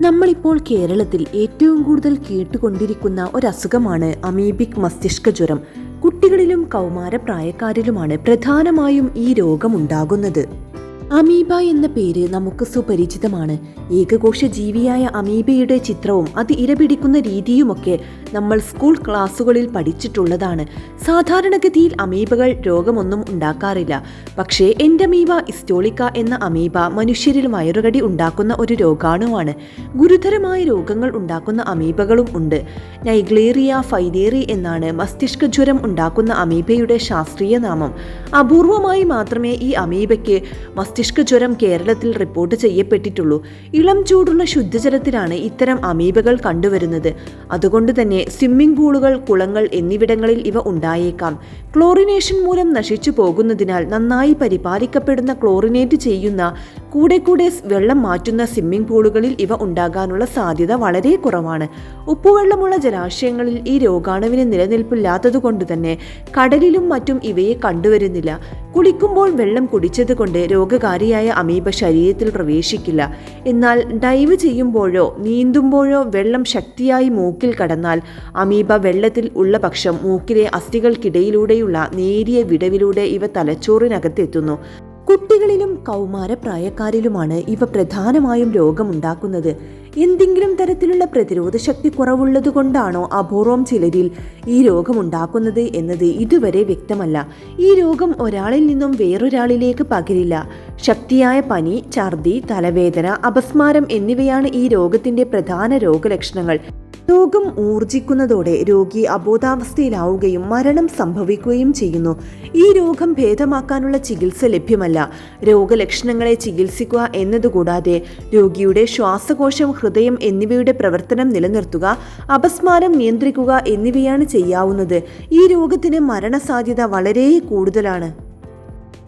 നമ്മളിപ്പോൾ കേരളത്തിൽ ഏറ്റവും കൂടുതൽ കേട്ടുകൊണ്ടിരിക്കുന്ന ഒരസുഖമാണ് അമീബിക് മസ്തിഷ്ക ജ്വരം. കുട്ടികളിലും കൗമാര പ്രായക്കാരിലുമാണ് പ്രധാനമായും ഈ രോഗമുണ്ടാകുന്നത്. അമീബ എന്ന പേര് നമുക്ക് സുപരിചിതമാണ്. ഏകകോശ ജീവിയായ അമീബയുടെ ചിത്രവും അത് ഇരപിടിക്കുന്ന രീതിയുമൊക്കെ നമ്മൾ സ്കൂൾ ക്ലാസ്സുകളിൽ പഠിച്ചിട്ടുള്ളതാണ്. സാധാരണഗതിയിൽ അമീബകൾ രോഗമൊന്നും ഉണ്ടാക്കാറില്ല. പക്ഷേ എൻഡമീബ ഇസ്റ്റോളിക്ക എന്ന അമീബ മനുഷ്യരിൽ വയറുകടി ഉണ്ടാക്കുന്ന ഒരു രോഗാണുവാണ്. ഗുരുതരമായ രോഗങ്ങൾ ഉണ്ടാക്കുന്ന അമീബകളും ഉണ്ട്. നൈഗ്ലേറിയ ഫൈലേറി എന്നാണ് മസ്തിഷ്ക ജ്വരം ഉണ്ടാക്കുന്ന അമീബയുടെ ശാസ്ത്രീയ നാമം. അപൂർവമായി മാത്രമേ ഈ അമീബയ്ക്ക് മസ്തിഷ്ക ജ്വരം കേരളത്തിൽ റിപ്പോർട്ട് ചെയ്യപ്പെട്ടിട്ടുള്ളൂ. ഇളം ചൂടുള്ള ശുദ്ധജലത്തിലാണ് ഇത്തരം അമീബകൾ കണ്ടുവരുന്നത്. അതുകൊണ്ട് തന്നെ സ്വിമ്മിംഗ് പൂളുകൾ കുളങ്ങൾ എന്നിവിടങ്ങളിൽ ഇവ ഉണ്ടായേക്കാം. ക്ലോറിനേഷൻ മൂലം നശിച്ചു പോകുന്നതിനാൽ നന്നായി പരിപാലിക്കപ്പെടുന്ന ക്ലോറിനേറ്റ് ചെയ്യുന്ന കൂടെ കൂടെ വെള്ളം മാറ്റുന്ന സ്വിമ്മിംഗ് പൂളുകളിൽ ഇവ ഉണ്ടാകാനുള്ള സാധ്യത വളരെ കുറവാണ്. ഉപ്പുവെള്ളമുള്ള ജലാശയങ്ങളിൽ ഈ രോഗാണുവിന് നിലനിൽപ്പില്ലാത്തതുകൊണ്ട് തന്നെ കടലിലും മറ്റും ഇവയെ കണ്ടുവരുന്നില്ല. കുളിക്കുമ്പോൾ വെള്ളം കുടിച്ചതുകൊണ്ട് രോഗകാരിയായ അമീബ ശരീരത്തിൽ പ്രവേശിക്കില്ല. എന്നാൽ ഡൈവ് ചെയ്യുമ്പോഴോ നീന്തുമ്പോഴോ വെള്ളം ശക്തിയായി മൂക്കിൽ കടന്നാൽ അമീബ വെള്ളത്തിൽ ഉള്ള പക്ഷം മൂക്കിലെ അസ്ഥികൾക്കിടയിലൂടെയുള്ള നേരിയ വിടവിലൂടെ ഇവ തലച്ചോറിനകത്തെത്തുന്നു. കുട്ടികളിലും കൗമാരപ്രായക്കാരിലുമാണ് ഇവ പ്രധാനമായും രോഗമുണ്ടാക്കുന്നത്. എന്തെങ്കിലും തരത്തിലുള്ള പ്രതിരോധ ശക്തി കുറവുള്ളത് കൊണ്ടാണോ അപൂർവം ചിലരിൽ ഈ രോഗമുണ്ടാക്കുന്നത് എന്നത് ഇതുവരെ വ്യക്തമല്ല. ഈ രോഗം ഒരാളിൽ നിന്നും വേറൊരാളിലേക്ക് പകരില്ല. ശക്തിയായ പനി ഛർദി തലവേദന അപസ്മാരം എന്നിവയാണ് ഈ രോഗത്തിന്റെ പ്രധാന രോഗലക്ഷണങ്ങൾ. രോഗം ഊർജിക്കുന്നതോടെ രോഗി അബോധാവസ്ഥയിലാവുകയും മരണം സംഭവിക്കുകയും ചെയ്യുന്നു. ഈ രോഗം ഭേദമാക്കാനുള്ള ചികിത്സ ലഭ്യമല്ല. രോഗലക്ഷണങ്ങളെ ചികിത്സിക്കുക എന്നതുകൂടാതെ രോഗിയുടെ ശ്വാസകോശം ഹൃദയം എന്നിവയുടെ പ്രവർത്തനം നിലനിർത്തുക അപസ്മാരം നിയന്ത്രിക്കുക എന്നിവയാണ് ചെയ്യാവുന്നത്. ഈ രോഗത്തിന് മരണസാധ്യത വളരെ കൂടുതലാണ്.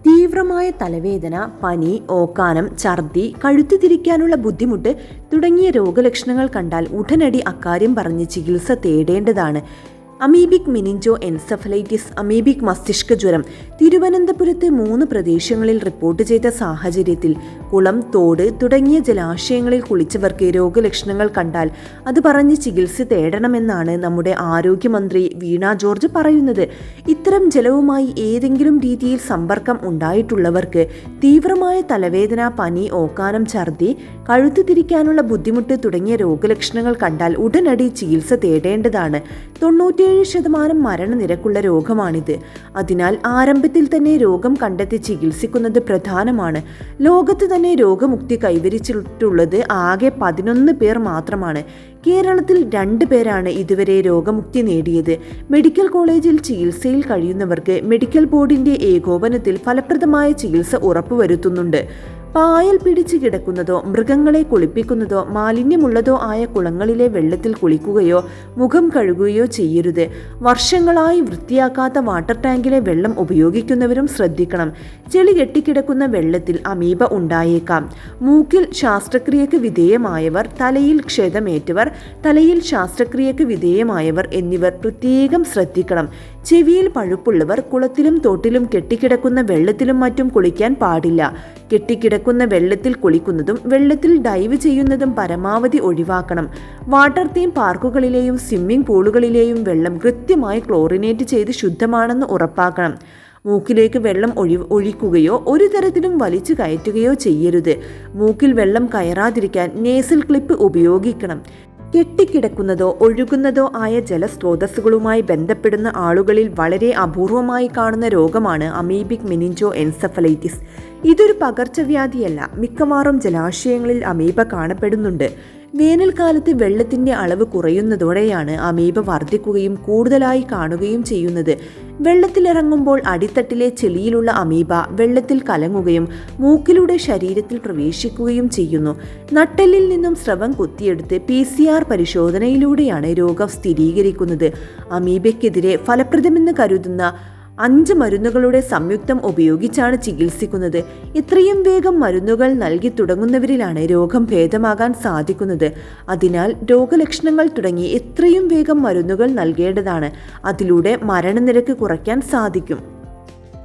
തീവ്രമായ തലവേദന പനി ഓക്കാനം ഛർദി കഴുത്തു തിരിക്കാനുള്ള ബുദ്ധിമുട്ട് തുടങ്ങിയ രോഗലക്ഷണങ്ങൾ കണ്ടാൽ ഉടനടി അക്കാര്യം പറഞ്ഞ് ചികിത്സ തേടേണ്ടതാണ്. അമീബിക് മിനിഞ്ചോ എൻസഫലൈറ്റിസ് അമീബിക് മസ്തിഷ്ക ജ്വരം തിരുവനന്തപുരത്തെ മൂന്ന് പ്രദേശങ്ങളിൽ റിപ്പോർട്ട് ചെയ്ത സാഹചര്യത്തിൽ കുളം തോട് തുടങ്ങിയ ജലാശയങ്ങളിൽ കുളിച്ചവർക്ക് രോഗലക്ഷണങ്ങൾ കണ്ടാൽ അത് പറഞ്ഞ് ചികിത്സ തേടണമെന്നാണ് നമ്മുടെ ആരോഗ്യമന്ത്രി വീണ ജോർജ് പറയുന്നത്. ഇത്തരം ജലവുമായി ഏതെങ്കിലും രീതിയിൽ സമ്പർക്കം ഉണ്ടായിട്ടുള്ളവർക്ക് തീവ്രമായ തലവേദന പനി ഓക്കാനം ഛർദി കഴുത്ത് തിരിക്കാനുള്ള ബുദ്ധിമുട്ട് തുടങ്ങിയ രോഗലക്ഷണങ്ങൾ കണ്ടാൽ ഉടനടി ചികിത്സ തേടേണ്ടതാണ്. തൊണ്ണൂറ്റിയേഴ് ശതമാനം മരണനിരക്കുള്ള രോഗമാണിത്. അതിനാൽ ആരംഭത്തിൽ തന്നെ രോഗം കണ്ടെത്തി ചികിത്സിക്കുന്നത് പ്രധാനമാണ്. ലോകത്ത് തന്നെ രോഗമുക്തി കൈവരിച്ചിട്ടുള്ളത് ആകെ പതിനൊന്ന് പേർ മാത്രമാണ്. കേരളത്തിൽ രണ്ട് പേരാണ് ഇതുവരെ രോഗമുക്തി നേടിയത്. മെഡിക്കൽ കോളേജിൽ ചികിത്സയിൽ കഴിയുന്നവർക്ക് മെഡിക്കൽ ബോർഡിന്റെ ഏകോപനത്തിൽ ഫലപ്രദമായ ചികിത്സ ഉറപ്പുവരുത്തുന്നുണ്ട്. പായൽ പിടിച്ചു കിടക്കുന്നതോ മൃഗങ്ങളെ കുളിപ്പിക്കുന്നതോ മാലിന്യമുള്ളതോ ആയ കുളങ്ങളിലെ വെള്ളത്തിൽ കുളിക്കുകയോ മുഖം കഴുകുകയോ ചെയ്യരുത്. വർഷങ്ങളായി വൃത്തിയാക്കാത്ത വാട്ടർ ടാങ്കിലെ വെള്ളം ഉപയോഗിക്കുന്നവരും ശ്രദ്ധിക്കണം. ചെളി കെട്ടിക്കിടക്കുന്ന വെള്ളത്തിൽ അമീബ ഉണ്ടായേക്കാം. മൂക്കിൽ ശാസ്ത്രക്രിയക്ക് വിധേയമായവർ തലയിൽ ക്ഷതമേറ്റവർ തലയിൽ ശാസ്ത്രക്രിയക്ക് വിധേയമായവർ എന്നിവർ പ്രത്യേകം ശ്രദ്ധിക്കണം. ചെവിയിൽ പഴുപ്പുള്ളവർ കുളത്തിലും തോട്ടിലും കെട്ടിക്കിടക്കുന്ന വെള്ളത്തിലും മറ്റും കുളിക്കാൻ പാടില്ല. കെട്ടിക്കിടക്കുന്ന വെള്ളത്തിൽ കുളിക്കുന്നതും വെള്ളത്തിൽ ഡൈവ് ചെയ്യുന്നതും പരമാവധി ഒഴിവാക്കണം. വാട്ടർ തീം പാർക്കുകളിലെയും സ്വിമ്മിംഗ് പൂളുകളിലെയും വെള്ളം കൃത്യമായി ക്ലോറിനേറ്റ് ചെയ്ത് ശുദ്ധമാണെന്ന് ഉറപ്പാക്കണം. മൂക്കിലേക്ക് വെള്ളം ഒഴി ഒഴിക്കുകയോ ഒരു തരത്തിലും വലിച്ചു കയറ്റുകയോ ചെയ്യരുത്. മൂക്കിൽ വെള്ളം കയറാതിരിക്കാൻ നേസൽ ക്ലിപ്പ് ഉപയോഗിക്കണം. കെട്ടിക്കിടക്കുന്നതോ ഒഴുകുന്നതോ ആയ ജലസ്രോതസ്സുകളുമായി ബന്ധപ്പെടുന്ന ആളുകളിൽ വളരെ അപൂർവമായി കാണുന്ന രോഗമാണ് അമീബിക് മിനിഞ്ചോ എൻസഫലൈറ്റിസ്. ഇതൊരു പകർച്ചവ്യാധിയല്ല. മിക്കവാറും ജലാശയങ്ങളിൽ അമീബ കാണപ്പെടുന്നുണ്ട്. വേനൽക്കാലത്ത് വെള്ളത്തിന്റെ അളവ് കുറയുന്നതോടെയാണ് അമീബ വർദ്ധിക്കുകയും കൂടുതലായി കാണുകയും ചെയ്യുന്നത്. വെള്ളത്തിലിറങ്ങുമ്പോൾ അടിത്തട്ടിലെ ചെളിയിലുള്ള അമീബ വെള്ളത്തിൽ കലങ്ങുകയും മൂക്കിലൂടെ ശരീരത്തിൽ പ്രവേശിക്കുകയും ചെയ്യുന്നു. നട്ടലിൽ നിന്നും സ്രവം കുത്തിയെടുത്ത് പി സി ആർ പരിശോധനയിലൂടെയാണ് രോഗം സ്ഥിരീകരിക്കുന്നത്. അമീബയ്ക്കെതിരെ ഫലപ്രദമെന്ന് കരുതുന്ന അഞ്ച് മരുന്നുകളുടെ സംയുക്തം ഉപയോഗിച്ചാണ് ചികിത്സിക്കുന്നത്. ഇത്രയും വേഗം മരുന്നുകൾ നൽകി തുടങ്ങുന്നവരിലാണ് രോഗം ഭേദമാകാൻ സാധിക്കുന്നത്. അതിനാൽ രോഗലക്ഷണങ്ങൾ തുടങ്ങി എത്രയും വേഗം മരുന്നുകൾ നൽകേണ്ടതാണ്. അതിലൂടെ മരണനിരക്ക് കുറയ്ക്കാൻ സാധിക്കും.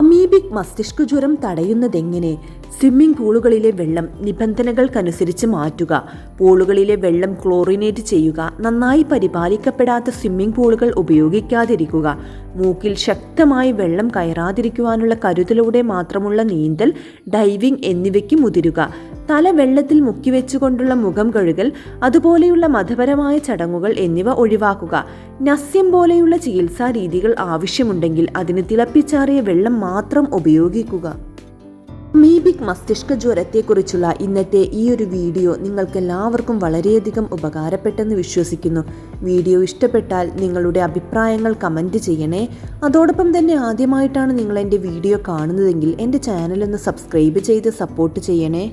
അമീബിക് മസ്തിഷ്ക ജ്വരം തടയുന്നതെങ്ങനെ? സ്വിമ്മിംഗ് പൂളുകളിലെ വെള്ളം നിബന്ധനകൾക്കനുസരിച്ച് മാറ്റുക. പൂളുകളിലെ വെള്ളം ക്ലോറിനേറ്റ് ചെയ്യുക. നന്നായി പരിപാലിക്കപ്പെടാത്ത സ്വിമ്മിംഗ് പൂളുകൾ ഉപയോഗിക്കാതിരിക്കുക. മൂക്കിൽ ശക്തമായി വെള്ളം കയറാതിരിക്കുവാനുള്ള കരുതലോടെ മാത്രമുള്ള നീന്തൽ ഡൈവിംഗ് എന്നിവയ്ക്ക് മുതിരുക. തല വെള്ളത്തിൽ മുക്കി വെച്ചുകൊണ്ടുള്ള മുഖം കഴുകൽ അതുപോലെയുള്ള മതപരമായ ചടങ്ങുകൾ എന്നിവ ഒഴിവാക്കുക. നസ്യം പോലെയുള്ള ചികിത്സാ രീതികൾ ആവശ്യമുണ്ടെങ്കിൽ അതിന് തിളപ്പിച്ചാറിയ വെള്ളം മാത്രം ഉപയോഗിക്കുക. മീബിക് മസ്തിഷ്ക ജ്വരത്തെക്കുറിച്ചുള്ള ഇന്നത്തെ ഈ ഒരു വീഡിയോ നിങ്ങൾക്കെല്ലാവർക്കും വളരെയധികം ഉപകാരപ്പെട്ടെന്ന് വിശ്വസിക്കുന്നു. വീഡിയോ ഇഷ്ടപ്പെട്ടാൽ നിങ്ങളുടെ അഭിപ്രായങ്ങൾ കമന്റ് ചെയ്യണേ. അതോടൊപ്പം തന്നെ ആദ്യമായിട്ടാണ് നിങ്ങൾ എന്റെ വീഡിയോ കാണുന്നതെങ്കിൽ എന്റെ ചാനലൊന്ന് സബ്സ്ക്രൈബ് ചെയ്ത് സപ്പോർട്ട് ചെയ്യണേ.